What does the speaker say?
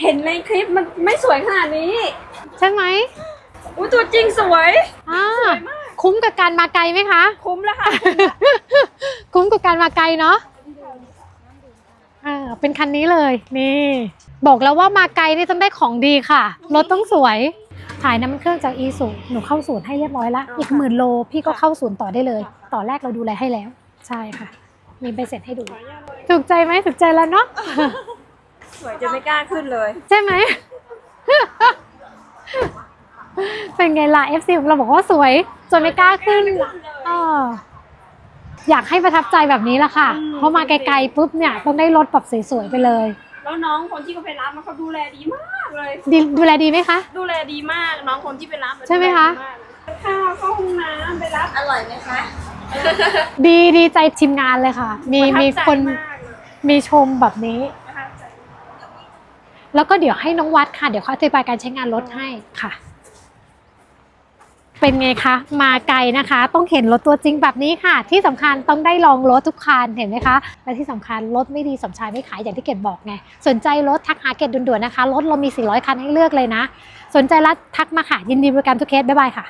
เห็นในคลิปมันไม่สวยขนาดนี้ใช่ไหมอุ้ยตัวจริงสวย อ่าสวยมาก คุ้มกับการมาไกลไหมคะ คุ้มแล้วค่ะ คุ้มกับการมาไกลเนาะอ่าเป็นคันนี้เลย นี่ บอกแล้วว่ามาไกลนี่ต้องได้ของดีค่ะ รถต้องสวย ถ่ายน้ำมันเครื่องจากอีสุหนูเข้าศูนย์ให้เรียบร้อยแล้วอีกหมื่นโลพี่ก็เข้าศูนย์ต่อได้เลย ต่อแรกเราดูแลให้แล้ว ใช่ค่ะ มีใบเสร็จให้ดู ถูกใจไหมถูกใจแล้วเนาะ สวยจนไม่กล้าขึ้นเลย ใช่ไหม เป็นไงล่ะ FC ของเราบอกว่าสวยจนไม่กล้าขึ้นเอออยากให้ประทับใจแบบนี้ละค่ะ อืม เพราะมาไกลๆปุ๊บเนี่ยต้องได้รถแบบสวยๆไปเลย แล้วน้องคนที่เขาไปรับมันเขาดูแลดีมากเลย ดีดูแลดีไหมคะ ดูแลดีมากน้องคนที่ไปรับใช่ไหมคะ ดูแลดีมากเลยข้าวเข้าห้องน้ำไปรับอร่อยไหมคะ ดีดีใจทีมงานเลยค่ะ มีประทับมีใจคนมากเลยมีชมแบบนี้ประทับใจ แล้วก็เดี๋ยวให้น้องวัดค่ะ เดี๋ยวเขาอธิบายการใช้งานรถให้ค่ะ เป็นไงคะ มาไกลนะคะ ต้องเห็นรถตัวจริงแบบนี้ค่ะ ที่สำคัญต้องได้ลองรถทุกคันเห็นไหมคะ และที่สำคัญรถไม่ดีสมชายไม่ขายอย่างที่เกดบอกไง สนใจรถทักหาเกดด่วนๆนะคะ รถเรามี 400 คันให้เลือกเลยนะ สนใจแล้วทักมาค่ะยินดีบริการทุกเคสบ๊ายบายค่ะ